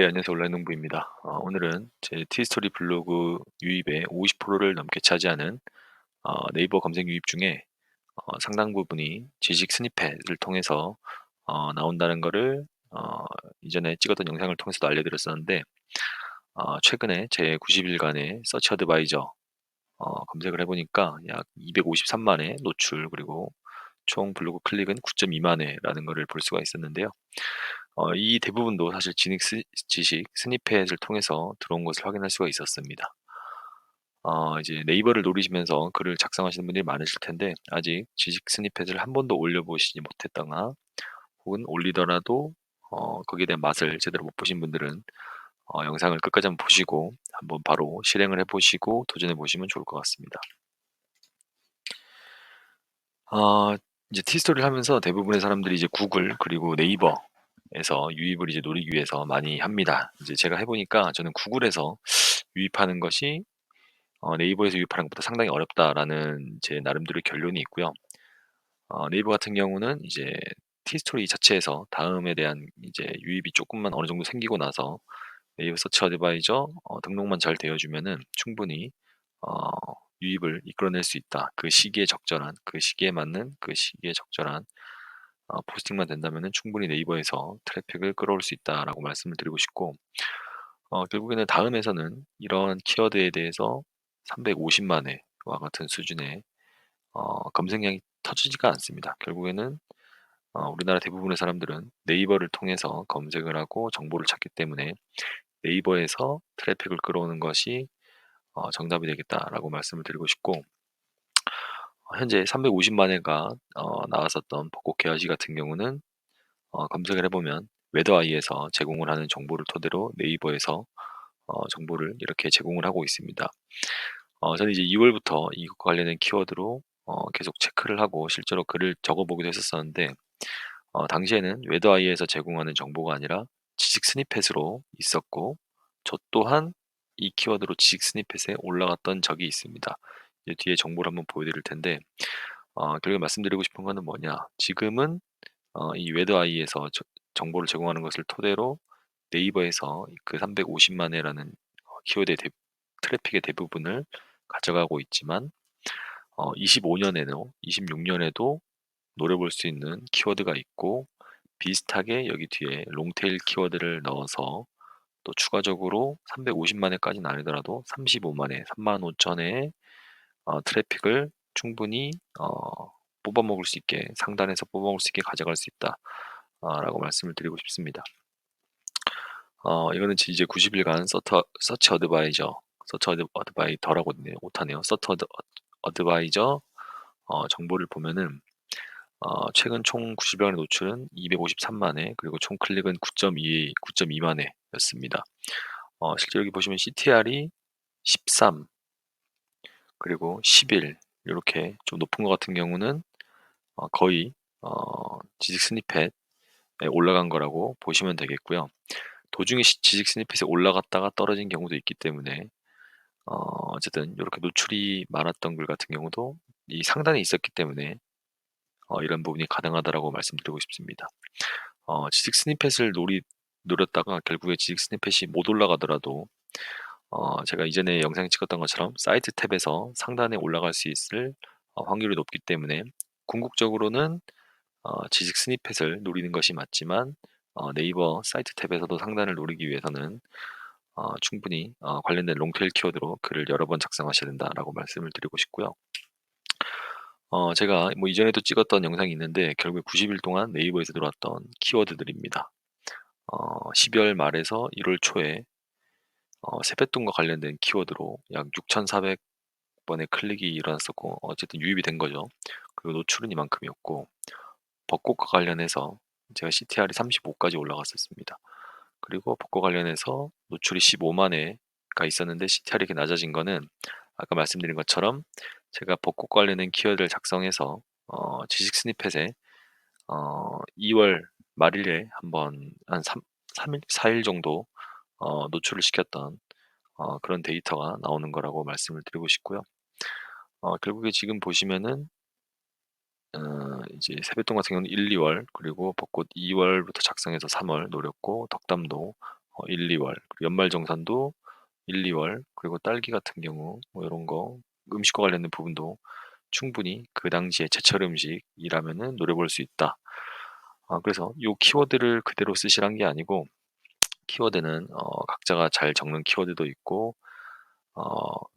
네, 안녕하세요. 온라인 농부입니다. 어, 오늘은 제 티스토리 블로그 유입의 50%를 넘게 차지하는 어, 네이버 검색 유입 중에 어, 상당 부분이 지식 스니펫을 통해서 어, 나온다는 것을 어, 이전에 찍었던 영상을 통해서도 알려드렸었는데 어, 최근에 제 90일간의 서치 어드바이저 어, 검색을 해보니까 약 253만의 노출 그리고 총 블로그 클릭은 9.2만 회라는 것을 볼 수가 있었는데요. 어, 이 대부분도 사실 지식, 스, 지식 스니펫을 통해서 들어온 것을 확인할 수가 있었습니다. 어, 이제 네이버를 노리시면서 글을 작성하시는 분들이 많으실 텐데 아직 지식 스니펫을 한 번도 올려 보시지 못했다거나 혹은 올리더라도 어, 거기에 대한 맛을 제대로 못 보신 분들은 어, 영상을 끝까지 한번 보시고 한번 바로 실행을 해 보시고 도전해 보시면 좋을 것 같습니다. 어, 이제 티스토리를 하면서 대부분의 사람들이 이제 구글 그리고 네이버 에서 유입을 이제 노리기 위해서 많이 합니다. 이제 제가 해 보니까 저는 구글에서 유입하는 것이 어, 네이버에서 유입하는 것보다 상당히 어렵다라는 제 나름대로의 결론이 있고요. 어, 네이버 같은 경우는 이제 티스토리 자체에서 다음에 대한 이제 유입이 조금만 어느 정도 생기고 나서 네이버 서치 어드바이저 어, 등록만 잘 되어 주면은 충분히 어, 유입을 이끌어낼 수 있다. 그 시기에 적절한, 그 시기에 맞는, 그 시기에 적절한 어, 포스팅만 된다면 충분히 네이버에서 트래픽을 끌어올 수 있다라고 말씀을 드리고 싶고 어, 결국에는 다음에서는 이런 키워드에 대해서 350만 회와 같은 수준의 어, 검색량이 터지지가 않습니다. 결국에는 어, 우리나라 대부분의 사람들은 네이버를 통해서 검색을 하고 정보를 찾기 때문에 네이버에서 트래픽을 끌어오는 것이 어, 정답이 되겠다라고 말씀을 드리고 싶고 어, 현재 350만 회가 어, 나왔었던 벚꽃 개화시 같은 경우는 어, 검색을 해 보면 웨더아이에서 제공을 하는 정보를 토대로 네이버에서 어, 정보를 이렇게 제공을 하고 있습니다. 어, 저는 이제 2 월부터 이것과 관련된 키워드로 어, 계속 체크를 하고 실제로 글을 적어 보기도 했었었는데 어, 당시에는 웨더아이에서 제공하는 정보가 아니라 지식 스니펫으로 있었고 저 또한 이 키워드로 지식 스니펫에 올라갔던 적이 있습니다. 이제 뒤에 정보를 한번 보여드릴 텐데 어, 결국 말씀드리고 싶은 거는 뭐냐. 지금은 어, 이 웨더아이에서 정보를 제공하는 것을 토대로 네이버에서 그 350만 회라는 키워드의 대, 트래픽의 대부분을 가져가고 있지만 어, 25년에도 26년에도 노려볼 수 있는 키워드가 있고 비슷하게 여기 뒤에 롱테일 키워드를 넣어서 또 추가적으로 350만 회까지는 아니더라도 35만 회, 3만 5천 회의 어, 트래픽을 충분히 어, 뽑아먹을 수 있게 상단에서 뽑아먹을 수 있게 가져갈 수 있다 어, 라고 말씀을 드리고 싶습니다. 어, 이거는 이제 90일간 서터, 서치 어드바이저 서치 어드바이더라고 못하네요. 서치 어드, 어드바이저 어, 정보를 보면은 어, 최근 총 90여간의 노출은 253만 회, 그리고 총 클릭은 9.2, 9.2만 회였습니다. 어, 실제 여기 보시면 CTR이 13, 그리고 11, 이렇게 좀 높은 것 같은 경우는 어, 거의 어, 지식 스니펫에 올라간 거라고 보시면 되겠고요. 도중에 지식 스니펫에 올라갔다가 떨어진 경우도 있기 때문에 어, 어쨌든 이렇게 노출이 많았던 글 같은 경우도 이 상단에 있었기 때문에 어, 이런 부분이 가능하다라고 말씀드리고 싶습니다. 어, 지식 스니펫을 노리, 노렸다가 결국에 지식 스니펫이 못 올라가더라도 어, 제가 이전에 영상 찍었던 것처럼 사이트 탭에서 상단에 올라갈 수 있을 어, 확률이 높기 때문에 궁극적으로는 어, 지식 스니펫을 노리는 것이 맞지만 어, 네이버 사이트 탭에서도 상단을 노리기 위해서는 어, 충분히 어, 관련된 롱테일 키워드로 글을 여러 번 작성하셔야 된다라고 말씀을 드리고 싶고요. 어, 제가 뭐 이전에도 찍었던 영상이 있는데 결국에 90일 동안 네이버에서 들어왔던 키워드들입니다. 어, 12월 말에서 1월 초에 어, 세뱃돈과 관련된 키워드로 약 6,400 번의 클릭이 일어났었고 어쨌든 유입이 된 거죠. 그리고 노출은 이만큼이었고 벚꽃과 관련해서 제가 CTR이 35까지 올라갔었습니다. 그리고 벚꽃 관련해서 노출이 15만 회가 있었는데 CTR이 이렇게 낮아진 거는 아까 말씀드린 것처럼 제가 벚꽃 관련된 키워드를 작성해서 어, 지식 스니펫에 어, 2월 말일에 한번 한 3, 3일, 4일 정도 어, 노출을 시켰던 어, 그런 데이터가 나오는 거라고 말씀을 드리고 싶고요. 어, 결국에 지금 보시면은 어, 이제 세뱃돈 같은 경우는 1, 2월 그리고 벚꽃 2월부터 작성해서 3월 노렸고 덕담도 어 1-2월 연말정산도 1-2월 그리고 딸기 같은 경우 뭐 요런 거 음식과 관련된 부분도 충분히 그 당시에 제철 음식이라면은 노려볼 수 있다. 아 그래서 요 키워드를 그대로 쓰시란 게 아니고 키워드는 어 각자가 잘 적는 키워드도 있고 어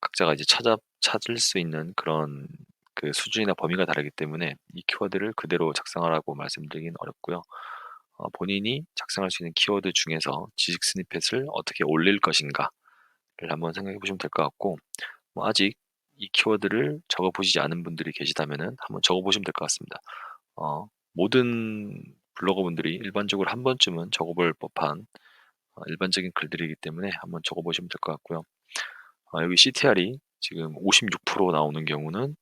각자가 이제 찾아 찾을 수 있는 그런 그 수준이나 범위가 다르기 때문에 이 키워드를 그대로 작성하라고 말씀드리긴 어렵고요. 어 본인이 작성할 수 있는 키워드 중에서 지식 스니펫을 어떻게 올릴 것인가를 한번 생각해 보시면 될 것 같고 뭐 아직 이 키워드를 적어 보시지 않은 분들이 계시다면은 한번 적어 보시면 될 것 같습니다. 어 모든 블로거분들이 일반적으로 한 번쯤은 적어 볼 법한 어 일반적인 글들이기 때문에 한번 적어 보시면 될 것 같고요. 아 여기 CTR이 지금 56% 나오는 경우는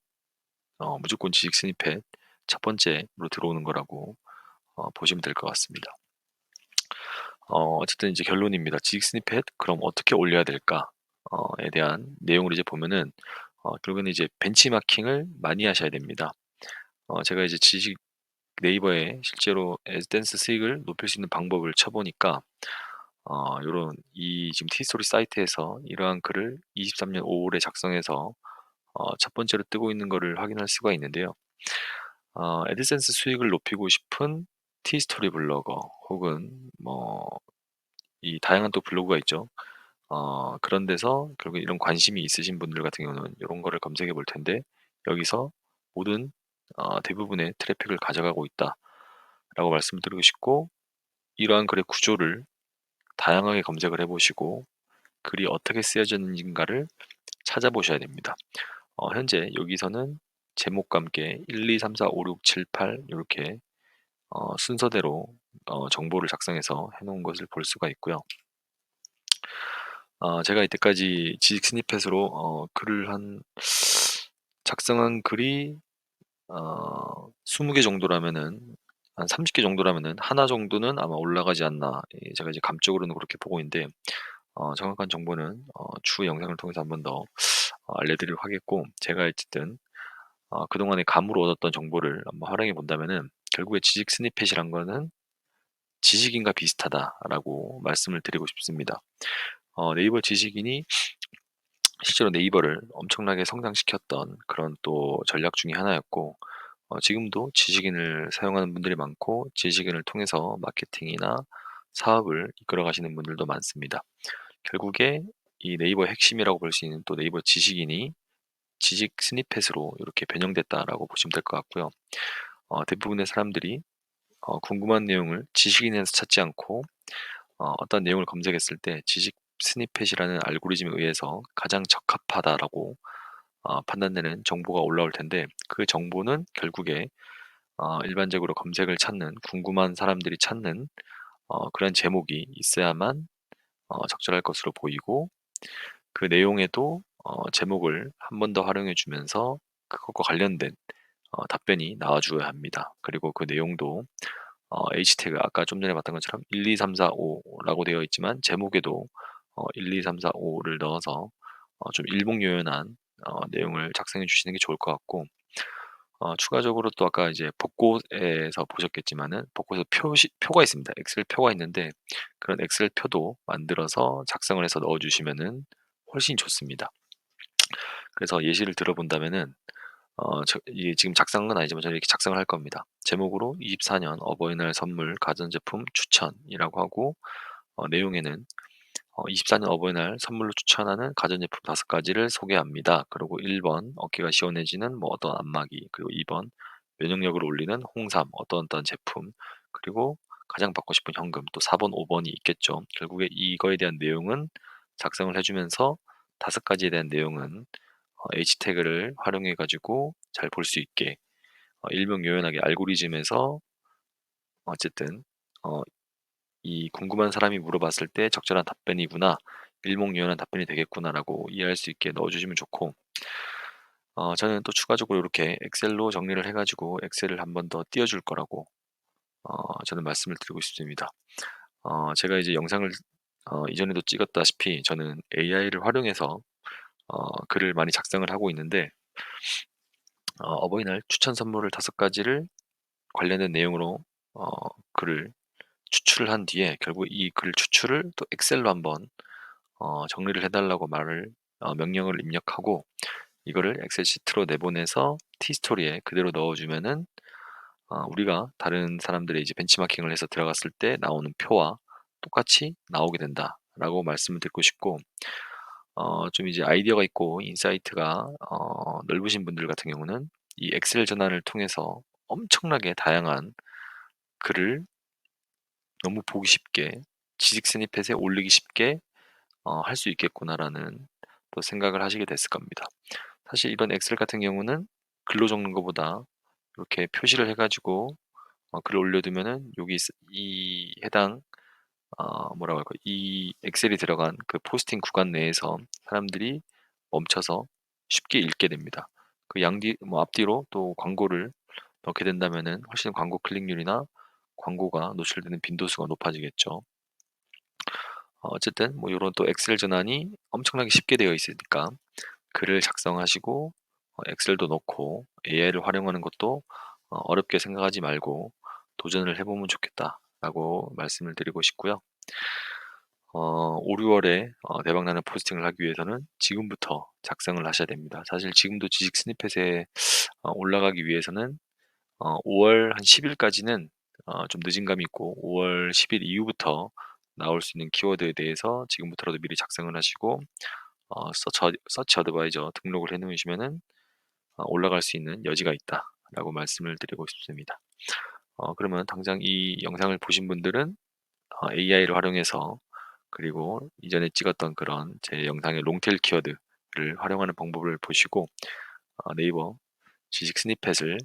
어 무조건 지식 스니펫 첫 번째로 들어오는 거라고 어 보시면 될 것 같습니다. 어 어쨌든 이제 결론입니다. 지식 스니펫 그럼 어떻게 올려야 될까? 어에 대한 내용을 이제 보면은 어 결국에는 이제 벤치마킹을 많이 하셔야 됩니다. 어 제가 이제 지식 네이버에 실제로 애드센스 수익을 높일 수 있는 방법을 쳐 보니까 어 요런 이 지금 티스토리 사이트에서 이러한 글을 23년 5 월에 작성해서 어첫 번째로 뜨고 있는 거를 확인할 수가 있는데요. 어 애드센스 수익을 높이고 싶은 티스토리 블로거 혹은 뭐 이 다양한 또 블로그가 있죠. 어 그런 데서 결국에 이런 관심이 있으신 분들 같은 경우는 요런 거를 검색해 볼 텐데 여기서 모든 어 대부분의 트래픽을 가져가고 있다라고 말씀을 드리고 싶고 이러한 글의 구조를 다양하게 검색을 해 보시고 글이 어떻게 쓰여졌는가를 찾아보셔야 됩니다. 어 현재 여기서는 제목과 함께 1, 2, 3, 4, 5, 6, 7, 8 요렇게 어 순서대로 어 정보를 작성해서 해 놓은 것을 볼 수가 있고요. 어 제가 이때까지 지식 스니펫으로 어 글을 한 작성한 글이 어 20개 정도라면은 한 30 개 정도라면은 하나 정도는 아마 올라가지 않나 예 제가 이제 감적으로는 그렇게 보고 있는데 어 정확한 정보는 어 추후 영상을 통해서 한번 더 어 알려 드리도록 하겠고 제가 어쨌든 어 그동안에 감으로 얻었던 정보를 한번 활용해 본다면은 결국에 지식 스니펫이란 거는 "지식인과 비슷하다."라고 말씀을 드리고 싶습니다. 어 네이버 지식인이 실제로 네이버를 엄청나게 성장시켰던 그런 또 전략 중에 하나였고 어 지금도 지식인을 사용하는 분들이 많고 지식인을 통해서 마케팅이나 사업을 이끌어 가시는 분들도 많습니다. 결국에 이 네이버의 핵심이라고 볼 수 있는 또 네이버 지식인이 지식 스니펫으로 이렇게 변형됐다라고 보시면 될 것 같고요. 어 대부분의 사람들이 어 궁금한 내용을 지식인에서 찾지 않고 어 어떤 내용을 검색했을 때 지식 스니펫이라는 알고리즘에 의해서 가장 적합하다라고 어 판단되는 정보가 올라올 텐데 그 정보는 결국에 어 일반적으로 검색을 찾는 궁금한 사람들이 찾는 어 그런 제목이 있어야만 어 적절할 것으로 보이고 그 내용에도 어 제목을 한번더 활용해 주면서 그것과 관련된 어 답변이 나와 줘야 합니다. 그리고 그 내용도 어 H 태그 아까 좀 전에 봤던 것처럼 1, 2, 3, 4, 5 라고 되어 있지만 제목에도 어 1, 2, 3, 4, 5를 넣어서 어 좀 일목요연한 어 내용을 작성해 주시는 게 좋을 것 같고 어 추가적으로 또 아까 이제 벚꽃에서 보셨겠지만은 벚꽃에 표시 표가 있습니다. 엑셀 표가 있는데 그런 엑셀 표도 만들어서 작성을 해서 넣어 주시면은 훨씬 좋습니다. 그래서 예시를 들어 본다면은 어 저 이게 지금 작성한 건 아니지만 저는 이렇게 작성을 할 겁니다. 제목으로 24년 어버이날 선물 가전제품 추천이라고 하고 어 내용에는 어 24년 어버이날 선물로 추천하는 가전제품 5 가지를 소개합니다. 그리고 1 번 어깨가 시원해지는 뭐 어떤 안마기 그리고 2 번 면역력을 올리는 홍삼 어떤 어떤 제품 그리고 가장 받고 싶은 현금 또 4 번, 5 번이 있겠죠. 결국에 이거에 대한 내용은 작성을 해 주면서 5 가지에 대한 내용은 어 H 태그를 활용해 가지고 잘 볼 수 있게 어 일명요연하게 알고리즘에서 어쨌든 어 이 궁금한 사람이 물어봤을 때 적절한 답변이구나. 일목요연한 답변이 되겠구나라고 이해할 수 있게 넣어 주시면 좋고 어 저는 또 추가적으로 이렇게 엑셀로 정리를 해 가지고 엑셀을 한번더 띄워 줄 거라고 어 저는 말씀을 드리고 싶습니다. 어 제가 이제 영상을 어 이전에도 찍었다시피 저는 AI를 활용해서 어 글을 많이 작성을 하고 있는데 어 어버이날 추천 선물을 5 가지를 관련된 내용으로 어 글을 추출을 한 뒤에 결국 이 글 추출을 또 엑셀로 한번 어 정리를 해 달라고 말을 어 명령을 입력하고 이거를 엑셀 시트로 내보내서 티스토리에 그대로 넣어 주면은 어 우리가 다른 사람들의 이제 벤치마킹을 해서 들어갔을 때 나오는 표와 똑같이 나오게 된다라고 말씀을 드리고 싶고 어 좀 이제 아이디어가 있고 인사이트가 어 넓으신 분들 같은 경우는 이 엑셀 전환을 통해서 엄청나게 다양한 글을 너무 보기 쉽게 지식 스니펫에 올리기 쉽게 어 '할 수 있겠구나.'라는 또 생각을 하시게 됐을 겁니다. 사실 이런 엑셀 같은 경우는 글로 적는 것보다 이렇게 표시를 해 가지고 어 글을 올려두면은 여기 쓰이 해당 어 뭐라고 할까 이 엑셀이 들어간 그 포스팅 구간 내에서 사람들이 멈춰서 쉽게 읽게 됩니다. 그 양뒤 뭐 앞뒤로 또 광고를 넣게 된다면은 훨씬 광고 클릭률이나 광고가 노출되는 빈도수가 높아지겠죠. 어 어쨌든 뭐 요런 또 엑셀 전환이 엄청나게 쉽게 되어 있으니까 글을 작성하시고 어 엑셀도 넣고 AI를 활용하는 것도 어 어렵게 생각하지 말고 '도전을 해 보면 좋겠다.'라고 말씀을 드리고 싶고요. 어 5-6 월에 어 대박나는 포스팅을 하기 위해서는 지금부터 작성을 하셔야 됩니다. 사실 지금도 지식 스니펫에 어 올라가기 위해서는 어 5월 한 10 일까지는 어 좀 늦은 감이 있고 5월 10일 이후부터 나올 수 있는 키워드에 대해서 지금부터라도 미리 작성을 하시고 어어 서치 어드바이저 등록을 해 놓으시면은 어 '올라갈 수 있는 여지가 있다.'라고 말씀을 드리고 싶습니다. 어 그러면 당장 이 영상을 보신 분들은 어 AI를 활용해서 그리고 이전에 찍었던 그런 제 영상의 롱테일 키워드를 활용하는 방법을 보시고 어 네이버 지식 스니펫을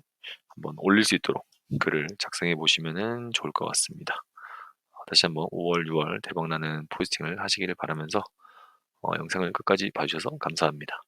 한번 올릴 수 있도록 글을 작성해 보시면은 좋을 것 같습니다. 어 다시 한번 5 월, 6월 대박나는 포스팅을 하시기를 바라면서 어 영상을 끝까지 봐 주셔서 감사합니다.